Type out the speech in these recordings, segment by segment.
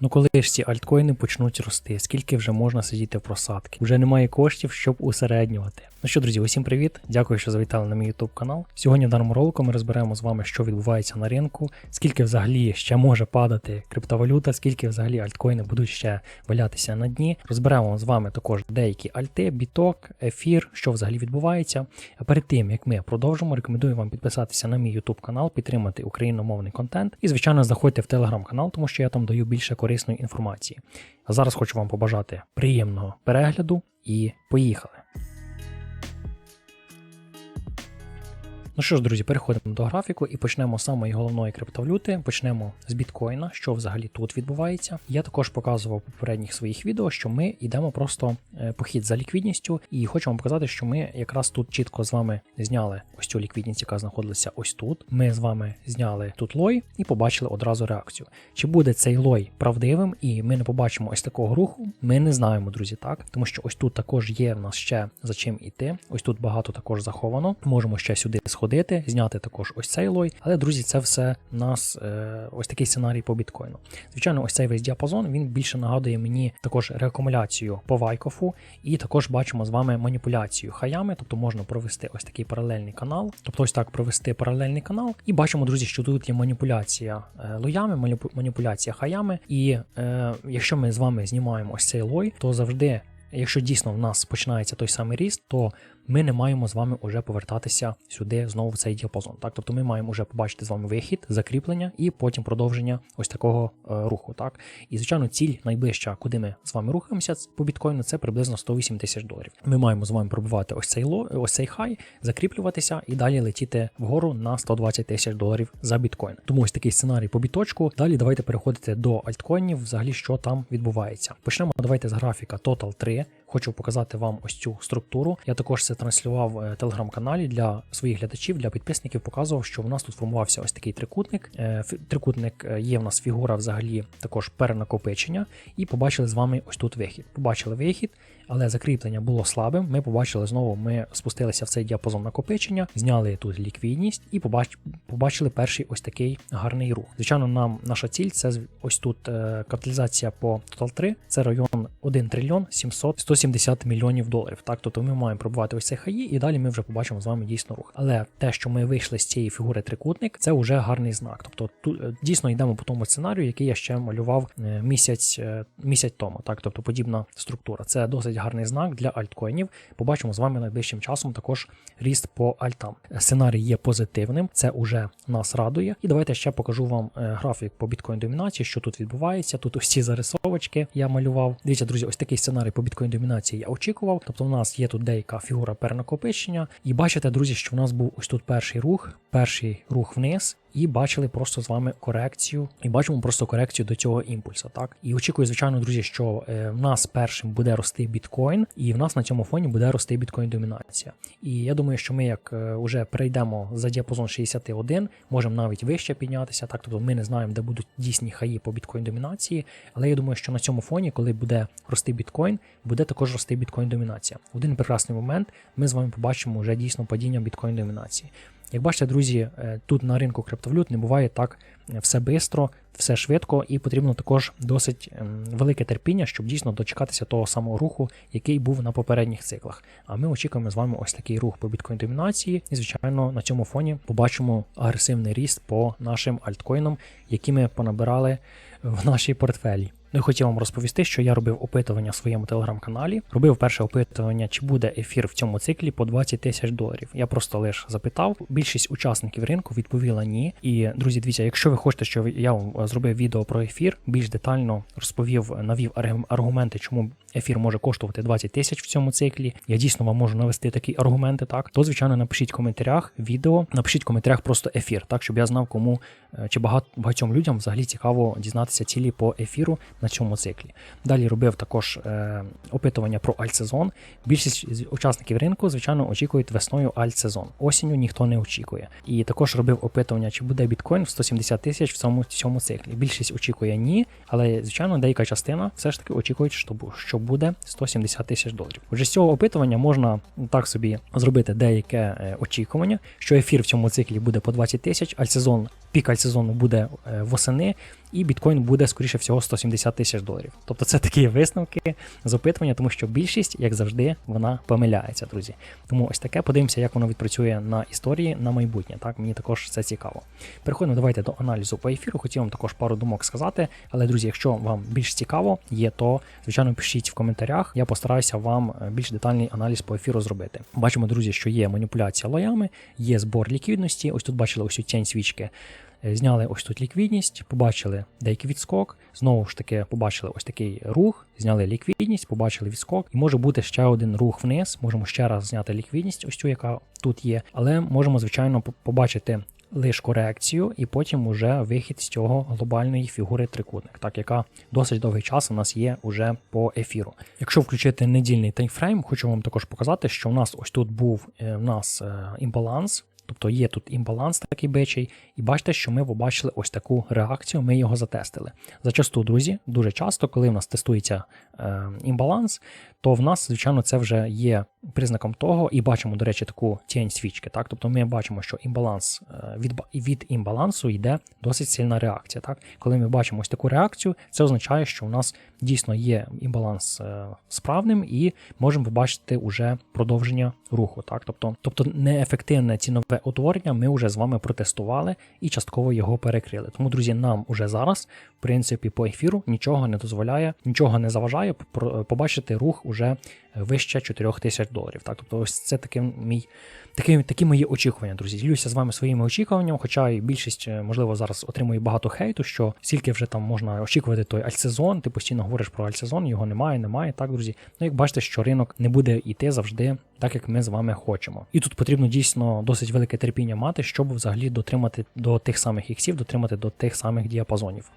Ну коли ж ці альткоїни почнуть рости, скільки вже можна сидіти в просадки? Вже немає коштів, щоб усереднювати. Ну що, друзі, усім привіт! Дякую, що завітали на мій YouTube канал. Сьогодні в даному ролику ми розберемо з вами, що відбувається на ринку, скільки взагалі ще може падати криптовалюта, скільки взагалі альткоїни будуть ще валятися на дні. Розберемо з вами також деякі альти, біток, ефір, що взагалі відбувається. А перед тим як ми продовжимо, рекомендую вам підписатися на мій YouTube канал, підтримати україномовний контент і, звичайно, заходьте в телеграм канал, тому що я там даю більше корисної інформації. А зараз хочу вам побажати приємного перегляду і поїхали. Ну що ж, друзі, переходимо до графіку і почнемо з самої головної криптовалюти. Почнемо з біткоїна, що взагалі тут відбувається. Я також показував у попередніх своїх відео, що ми йдемо просто е, похід за ліквідністю, і хочу вам показати, що ми якраз тут чітко з вами зняли ось цю ліквідність, яка знаходилася ось тут. Ми з вами зняли тут лой і побачили одразу реакцію. Чи буде цей лой правдивим, і ми не побачимо ось такого руху? Ми не знаємо, друзі, так тому що ось тут також є в нас ще за чим іти. Ось тут багато також заховано. Можемо ще сюди сходити, зняти також ось цей лой. Але, друзі, це все в нас е, ось такий сценарій по біткоїну. Звичайно, ось цей весь діапазон він більше нагадує мені також реакумуляцію по Вайкофу, і також бачимо з вами маніпуляцію хаями, тобто можна провести ось такий паралельний канал, тобто ось так провести паралельний канал, і бачимо, друзі, що тут є маніпуляція е, лоями, маніпу- маніпуляція хаями. І е, якщо ми з вами знімаємо ось цей лой, то завжди. Якщо дійсно в нас починається той самий ріст, то ми не маємо з вами вже повертатися сюди знову в цей діапазон. Так, тобто ми маємо вже побачити з вами вихід, закріплення і потім продовження ось такого е, руху. Так, і звичайно, ціль найближча, куди ми з вами рухаємося по біткоїну, це приблизно 108 тисяч доларів. Ми маємо з вами пробивати ось цей ло, ось цей хай, закріплюватися і далі летіти вгору на 120 тисяч доларів за біткоін. Тому ось такий сценарій по біточку. Далі давайте переходити до альткоїнів, взагалі що там відбувається. Почнемо давайте з графіка Total 3. Хочу показати вам ось цю структуру. Я також це транслював в телеграм-каналі для своїх глядачів, для підписників. Показував, що в нас тут формувався ось такий трикутник. Е, Трикутник е, є в нас фігура взагалі також перенакопичення, і побачили з вами ось тут вихід. Побачили вихід, але закріплення було слабим. Ми побачили знову, ми спустилися в цей діапазон накопичення, зняли тут ліквідність і побачили перший ось такий гарний рух. Звичайно, нам наша ціль це ось тут е, капіталізація по Total 3, це район 1 трильйон 700 170 мільйонів доларів. Так, тобто ми маємо пробувати ось цей хаї, і далі ми вже побачимо з вами дійсно рух. Але те, що ми вийшли з цієї фігури трикутник, це вже гарний знак. Тобто тут е, дійсно йдемо по тому сценарію, який я ще малював е, місяць, е, місяць тому. Так, тобто подібна структура. Це досить гарний знак для альткоїнів. Побачимо з вами найближчим часом також ріст по альтам. Сценарій є позитивним, це уже нас радує. І давайте ще покажу вам графік по біткоін домінації, що тут відбувається. Тут ці зарисовочки я малював. Дивіться, друзі, ось такий сценарій по біткоін домінації я очікував. Тобто, у нас є тут деяка фігура перенакопичення. І бачите, друзі, що в нас був ось тут перший рух, перший рух вниз. І бачили просто з вами корекцію, і бачимо просто корекцію до цього імпульсу. Так і очікую, звичайно, друзі, що е, в нас першим буде рости біткоін, і в нас на цьому фоні буде рости біткоін домінація. І я думаю, що ми як е, вже перейдемо за діапазон 61, можемо навіть вище піднятися. Так, тобто ми не знаємо, де будуть дійсні хаї по біткоін домінації. Але я думаю, що на цьому фоні, коли буде рости біткоін, буде також рости біткоін домінація. Один прекрасний момент ми з вами побачимо вже дійсно падіння біткоін домінації. Як бачите, друзі, е, тут на ринку криптовалют не буває так е, все бистро, все швидко, і потрібно також досить ем, велике терпіння, щоб дійсно дочекатися того самого руху, який був на попередніх циклах. А ми очікуємо з вами ось такий рух по біткоін домінації, і звичайно на цьому фоні побачимо агресивний ріст по нашим альткоїнам, які ми понабирали в нашій портфелі. Ну і хотів вам розповісти, що я робив опитування в своєму телеграм-каналі. Робив перше опитування, чи буде ефір в цьому циклі по 20 тисяч доларів. Я просто лише запитав. Більшість учасників ринку відповіла ні. І друзі, дивіться, якщо ви хочете, щоб я вам е, зробив відео про ефір, більш детально розповів, навів аргум- аргументи, чому ефір може коштувати 20 тисяч в цьому циклі. Я дійсно вам можу навести такі аргументи. Так, то звичайно напишіть в коментарях відео, напишіть в коментарях просто ефір, так щоб я знав, кому е, чи багат, багатьом людям взагалі цікаво дізнатися цілі по ефіру на цьому циклі. Далі робив також е, опитування про альтсезон. Більшість учасників ринку, звичайно, очікують весною альтсезон. Осінню ніхто не очікує. І також робив опитування, чи буде біткоін в 170 тисяч в цьому, цьому циклі. Більшість очікує ні, але звичайно деяка частина все ж таки бу- що буде 170 тисяч доларів. Отже, з цього опитування можна так собі зробити деяке е, очікування, що ефір в цьому циклі буде по 20 тисяч, альтсезон, пік альтсезону буде е, восени, і біткоін буде, скоріше всього, 170 тисяч доларів. Тобто це такі висновки з опитування, тому що більшість, як завжди, вона помиляється, друзі. Тому ось таке подивимося, як воно відпрацює на історії на майбутнє. Так, мені також це цікаво. Переходимо, давайте до аналізу по ефіру. Хотів вам також пару думок сказати. Але, друзі, якщо вам більш цікаво є, то звичайно пишіть в коментарях. Я постараюся вам е, більш детальний аналіз по ефіру зробити. Бачимо, друзі, що є маніпуляція лоями, є збор ліквідності. Ось тут бачили ось цю тінь свічки. Е, зняли ось тут ліквідність, побачили деякий відскок. Знову ж таки, побачили ось такий рух, зняли ліквідність, побачили відскок, і може бути ще один рух вниз. Можемо ще раз зняти ліквідність, ось цю, яка тут є, але можемо, звичайно, побачити. Лиш корекцію, і потім уже вихід з цього глобальної фігури трикутник, так яка досить довгий час у нас є уже по ефіру. Якщо включити недільний таймфрейм, хочу вам також показати, що у нас ось тут був у е, нас е, імбаланс Тобто є тут імбаланс такий бичий, і бачите, що ми побачили ось таку реакцію, ми його затестили. Зачасту, друзі, дуже часто, коли в нас тестується е, імбаланс, то в нас, звичайно, це вже є признаком того, і бачимо, до речі, таку тінь свічки. Так? Тобто ми бачимо, що імбаланс е, від від імбалансу йде досить сильна реакція. Так? Коли ми бачимо ось таку реакцію, це означає, що у нас дійсно є імбаланс е, справним, і можемо побачити уже продовження руху. Так? Тобто, тобто неефективне цінове утворення ми вже з вами протестували і частково його перекрили. Тому, друзі, нам уже зараз, в принципі, по ефіру нічого не дозволяє, нічого не заважає побачити рух уже вище 4 тисяч доларів. Так, тобто, ось це таке мій такі, такі мої очікування, друзі. Ділюся з вами своїми очікуваннями, хоча і більшість, е, можливо, зараз отримує багато хейту, що скільки вже там можна очікувати той альсезон, ти постійно говориш про альсезон, його немає, немає. Так, друзі. Ну, як бачите, що ринок не буде йти завжди так, як ми з вами хочемо. І тут потрібно дійсно досить велике терпіння мати, щоб взагалі дотримати до тих самих іксів, дотримати до тих самих діапазонів.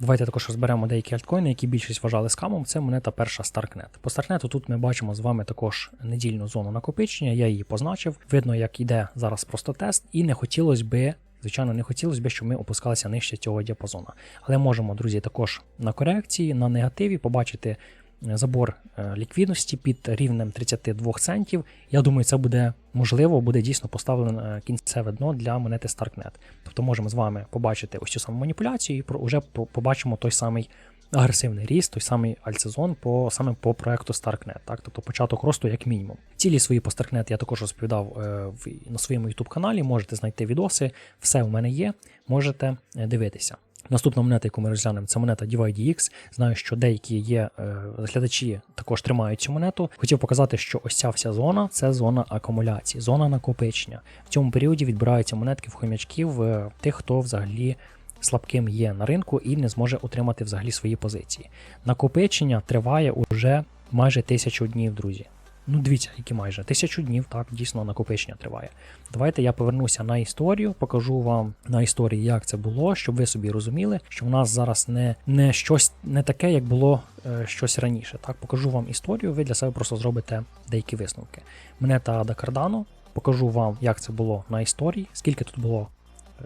Давайте також розберемо деякі альткоїни, які більшість вважали скамом. Це монета перша Starknet. По Starknet тут ми бачимо з вами також недільну зону накопичення, я її позначив. Видно, як іде зараз просто тест, і не хотілося би. Звичайно, не хотілося б, щоб ми опускалися нижче цього діапазону. Але можемо, друзі, також на корекції, на негативі побачити забор е, ліквідності під рівнем 32 центів. Я думаю, це буде можливо, буде дійсно поставлено е, кінцеве дно для монети Starknet. Тобто можемо з вами побачити ось цю саму маніпуляцію і вже побачимо той самий агресивний ріст, той самий альтсезон по саме по проекту Starknet, так тобто початок росту як мінімум. Цілі свої по Starknet я також розповідав е, на своєму YouTube каналі. Можете знайти відоси, все в мене є, можете дивитися. Наступна монета, яку ми розглянемо, це монета DYDX. Знаю, що деякі є е, глядачі також тримають цю монету. Хотів показати, що ось ця вся зона це зона акумуляції, зона накопичення. В цьому періоді відбираються монетки в хомячків е, тих, хто взагалі. Слабким є на ринку і не зможе отримати взагалі свої позиції. Накопичення триває уже майже тисячу днів, друзі. Ну, дивіться, які майже тисячу днів, так, дійсно накопичення триває. Давайте я повернуся на історію, покажу вам на історії, як це було, щоб ви собі розуміли, що в нас зараз не не щось не таке, як було е, щось раніше. Так, Покажу вам історію, ви для себе просто зробите деякі висновки. Мене та Ада Кардано, покажу вам, як це було на історії, скільки тут було.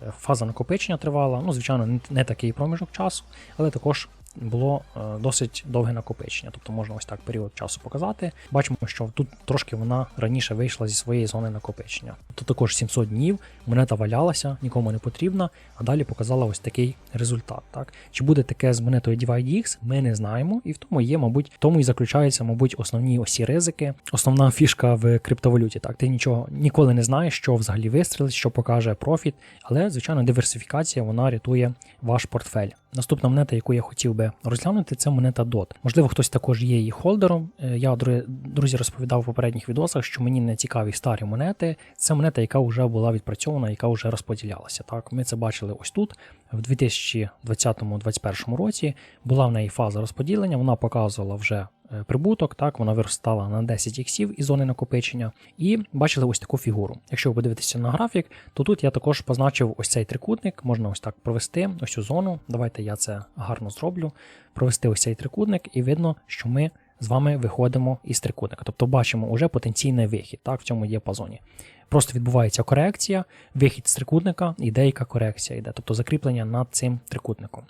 Е, фаза накопичення тривала, ну, звичайно, не такий проміжок часу, але також було е, досить довге накопичення. Тобто можна ось так період часу показати. Бачимо, що тут трошки вона раніше вийшла зі своєї зони накопичення. Тут також 700 днів, монета валялася, нікому не потрібна, а далі показала ось такий результат. Так? Чи буде таке з монетою DYDX, ми не знаємо, і в тому є, мабуть, в тому і заключаються, мабуть, основні осі ризики, основна фішка в криптовалюті. Так, Ти нічого ніколи не знаєш, що взагалі вистрілить, що покаже профіт, але, звичайно, диверсифікація вона рятує ваш портфель. Наступна монета, яку я хотів би розглянути, це монета DOT. Можливо, хтось також є її холдером. Е, я друзі розповідав в попередніх відосах, що мені не цікаві старі монети. Це монета, яка вже була відпрацьована, яка вже розподілялася. Так, Ми це бачили ось тут. В 2020-2021 році була в неї фаза розподілення, вона показувала вже Е, прибуток, так, вона виростала на 10 іксів із зони накопичення. І бачили ось таку фігуру. Якщо ви подивитеся на графік, то тут я також позначив ось цей трикутник, можна ось так провести ось цю зону. Давайте я це гарно зроблю. Провести ось цей трикутник, і видно, що ми з вами виходимо із трикутника. Тобто бачимо уже потенційний вихід так, в цьому діапазоні. Просто відбувається корекція, вихід з трикутника і деяка корекція йде, тобто закріплення над цим трикутником.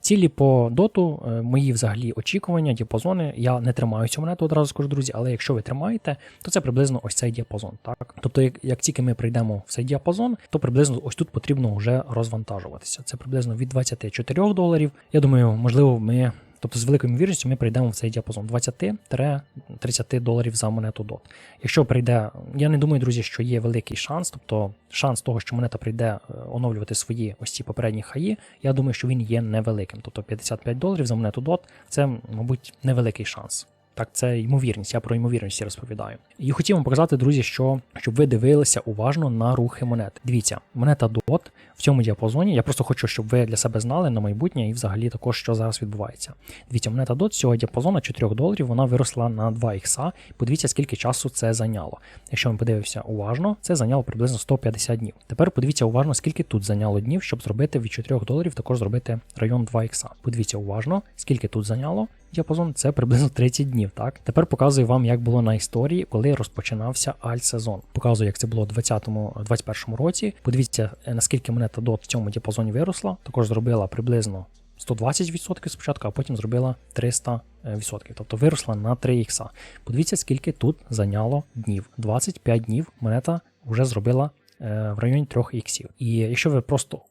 Цілі по доту, е, мої взагалі очікування, діапазони. Я не тримаю цю монету, одразу скажу, друзі, але якщо ви тримаєте, то це приблизно ось цей діапазон. Так? Тобто, як, як тільки ми прийдемо в цей діапазон, то приблизно ось тут потрібно вже розвантажуватися. Це приблизно від 24 доларів. Я думаю, можливо, ми. Тобто з великою ймовірністю ми прийдемо в цей діапазон 20-30 доларів за монету DOT. Якщо прийде, я не думаю, друзі, що є великий шанс, тобто шанс того, що монета прийде е, оновлювати свої ось ці попередні хаї, я думаю, що він є невеликим. Тобто 55 доларів за монету DOT це, мабуть, невеликий шанс. Так, це ймовірність, я про ймовірність розповідаю. І хотів вам показати, друзі, що щоб ви дивилися уважно на рухи монет. Дивіться, монета DOT в цьому діапазоні. Я просто хочу, щоб ви для себе знали на майбутнє і взагалі також, що зараз відбувається. Дивіться, монета DOT цього діапазону 4 доларів вона виросла на 2 ікса. Подивіться, скільки часу це зайняло. Якщо ми подивимося уважно, це зайняло приблизно 150 днів. Тепер подивіться уважно, скільки тут зайняло днів, щоб зробити від 4 доларів, також зробити район 2 ікса. Подивіться уважно, скільки тут зайняло діапазон, це приблизно 30 днів. Так тепер показую вам, як було на історії, коли розпочинався альт-сезон. Показую, як це було у 2020-2021 році. Подивіться, е, наскільки монета DOT в цьому діапазоні виросла. Також зробила приблизно 120% спочатку, а потім зробила 300%. Тобто виросла на 3 ікса. Подивіться, скільки тут зайняло днів. 25 днів монета вже зробила е, в районі 3 іксів. І якщо ви просто Е,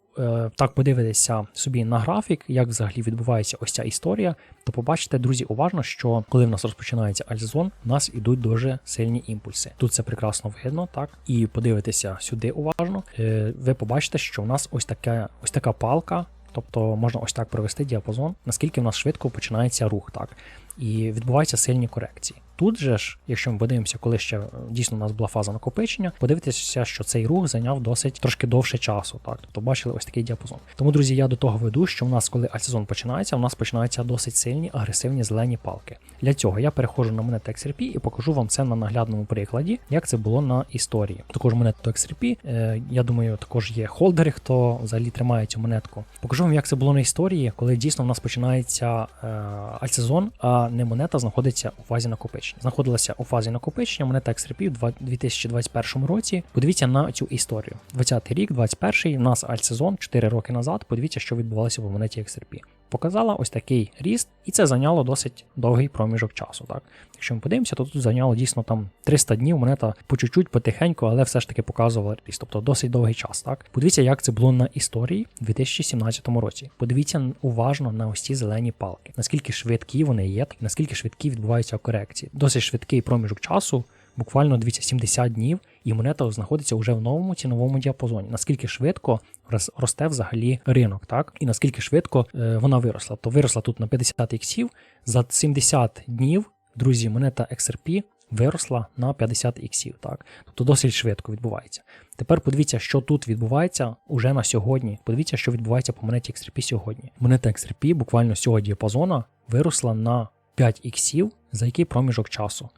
так подивитися собі на графік, як взагалі відбувається ось ця історія, то побачите, друзі, уважно, що коли в нас розпочинається альзон, у нас ідуть дуже сильні імпульси. Тут це прекрасно видно, так і подивитися сюди уважно. Е, ви побачите, що в нас ось така ось така палка. Тобто можна ось так провести діапазон, наскільки в нас швидко починається рух, так і відбуваються сильні корекції. Тут же ж, якщо ми подивимося, коли ще е, дійсно у нас була фаза накопичення, подивитися, що цей рух зайняв досить трошки довше часу. Так, тобто бачили ось такий діапазон. Тому, друзі, я до того веду, що у нас, коли альсезон починається, у нас починаються досить сильні агресивні зелені палки. Для цього я переходжу на монету XRP і покажу вам це на наглядному прикладі, як це було на історії. Також монету XRP, е, я думаю, також є холдери, хто взагалі тримає цю монетку. Покажу вам, як це було на історії, коли дійсно у нас починається е, альсезон, а не монета знаходиться у фазі накопичення накопичення. Знаходилася у фазі накопичення монета XRP в 2021 році. Подивіться на цю історію. 20 рік, 21-й, у нас альтсезон 4 роки назад. Подивіться, що відбувалося в монеті XRP. Показала ось такий ріст, і це зайняло досить довгий проміжок часу. Так, Якщо ми подивимося, то тут зайняло дійсно там 300 днів, монета по чуть-чуть, потихеньку, але все ж таки показувала ріст, тобто досить довгий час. Так, Подивіться, як це було на історії у 2017 році. Подивіться уважно на ось ці зелені палки, наскільки швидкі вони є, наскільки швидкі відбуваються корекції досить швидкий проміжок часу, буквально дивіться, 70 днів, і монета знаходиться вже в новому ціновому діапазоні. Наскільки швидко росте взагалі ринок, так? І наскільки швидко е, вона виросла. То виросла тут на 50 іксів, за 70 днів, друзі, монета XRP виросла на 50 іксів. Так? Тобто досить швидко відбувається. Тепер подивіться, що тут відбувається уже на сьогодні. Подивіться, що відбувається по монеті XRP сьогодні. Монета XRP буквально з цього діапазона виросла на 5 іксів за який проміжок часу.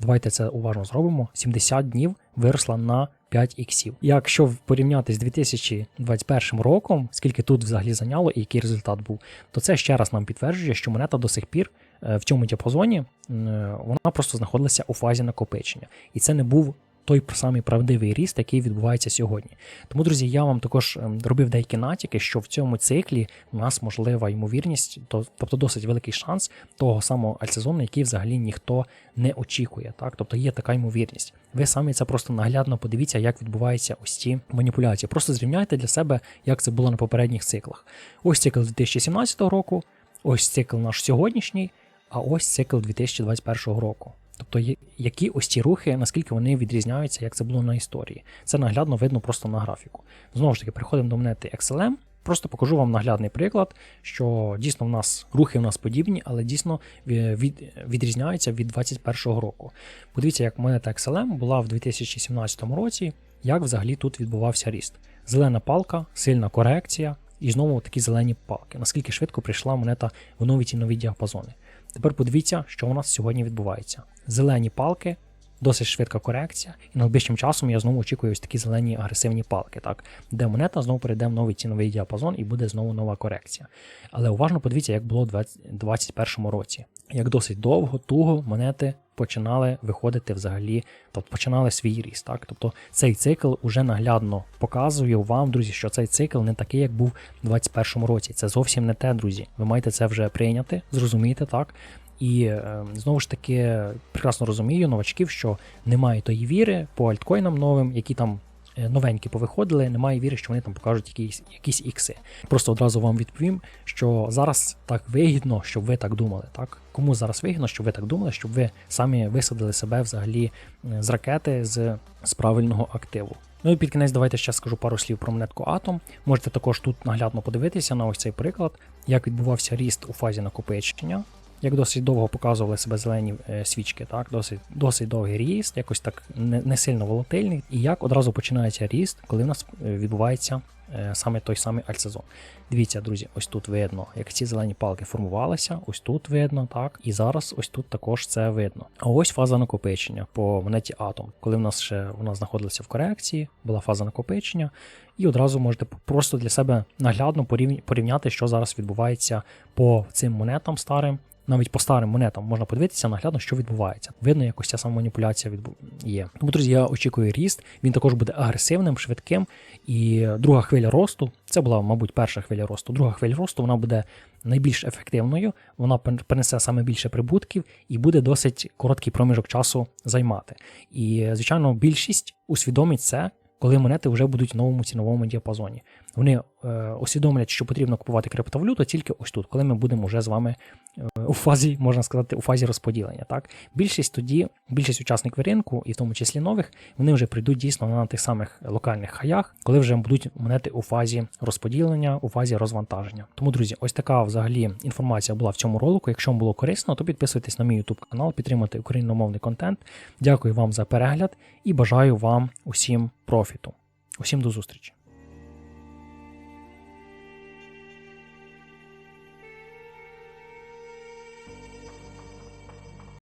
Давайте це уважно зробимо. 70 днів виросла на 5 іксів. Якщо порівняти з 2021 роком, скільки тут взагалі зайняло і який результат був, то це ще раз нам підтверджує, що монета до сих пір е, в цьому діапазоні вона просто знаходилася у фазі накопичення. І це не був той самий правдивий ріст, який відбувається сьогодні. Тому, друзі, я вам також ем, робив деякі натяки, що в цьому циклі у нас можлива ймовірність, тобто досить великий шанс того самого альсезону, який взагалі ніхто не очікує. Так? Тобто є така ймовірність. Ви самі це просто наглядно подивіться, як відбуваються ось ці маніпуляції. Просто зрівняйте для себе, як це було на попередніх циклах. Ось цикл 2017 року, ось цикл наш сьогоднішній, а ось цикл 2021 року. Тобто, які ось ці рухи, наскільки вони відрізняються, як це було на історії. Це наглядно видно просто на графіку. Знову ж таки, приходимо до монети XLM. Просто покажу вам наглядний приклад, що дійсно в нас рухи в нас подібні, але дійсно від, відрізняються від 2021 року. Подивіться, як монета XLM була в 2017 році, як взагалі тут відбувався ріст. Зелена палка, сильна корекція, і знову такі зелені палки. Наскільки швидко прийшла монета в нові ці нові діапазони. Тепер подивіться, що у нас сьогодні відбувається. Зелені палки, досить швидка корекція, і найближчим часом я знову очікую ось такі зелені агресивні палки, так, де монета знову перейде в новий ціновий діапазон і буде знову нова корекція. Але уважно подивіться, як було у 2021 році. Як досить довго, туго монети починали виходити взагалі, тобто починали свій ріст. Так? Тобто цей цикл уже наглядно показує вам, друзі, що цей цикл не такий, як був у 2021 році. Це зовсім не те, друзі. Ви маєте це вже прийняти, зрозуміти, так? І е, знову ж таки прекрасно розумію новачків, що немає тої віри по альткоїнам новим, які там е, новенькі повиходили, немає віри, що вони там покажуть якісь якісь ікси. Просто одразу вам відповім, що зараз так вигідно, щоб ви так думали. Так кому зараз вигідно, щоб ви так думали, щоб ви самі висадили себе взагалі е, з ракети з, з правильного активу. Ну і під кінець давайте ще скажу пару слів про монетку Atom. Можете також тут наглядно подивитися на ось цей приклад, як відбувався ріст у фазі накопичення. Як досить довго показували себе зелені е, свічки, так, досить досить довгий ріст, якось так не, не сильно волатильний, і як одразу починається ріст, коли в нас е, відбувається е, саме той самий альтсезон. Дивіться, друзі, ось тут видно, як ці зелені палки формувалися, ось тут видно, так, і зараз ось тут також це видно. А ось фаза накопичення по монеті Атом, коли в нас ще вона знаходилася в корекції, була фаза накопичення, і одразу можете просто для себе наглядно порівняти, що зараз відбувається по цим монетам старим навіть по старим монетам можна подивитися наглядно, що відбувається. Видно, якось ця сама маніпуляція відбу... є. Тому, друзі, я очікую ріст. Він також буде агресивним, швидким. І друга хвиля росту це була, мабуть, перша хвиля росту. Друга хвиля росту вона буде найбільш ефективною, вона принесе саме більше прибутків і буде досить короткий проміжок часу займати. І, звичайно, більшість усвідомить це. Коли монети вже будуть в новому ціновому діапазоні. Вони е, усвідомлять, що потрібно купувати криптовалюту тільки ось тут, коли ми будемо вже з вами е, у фазі, можна сказати, у фазі розподілення. Так? Більшість тоді, більшість учасників ринку, і в тому числі нових, вони вже прийдуть дійсно на тих самих локальних хаях, коли вже будуть монети у фазі розподілення, у фазі розвантаження. Тому, друзі, ось така взагалі інформація була в цьому ролику. Якщо вам було корисно, то підписуйтесь на мій YouTube канал, підтримуйте україномовний контент. Дякую вам за перегляд і бажаю вам усім профіту. Усім до зустрічі!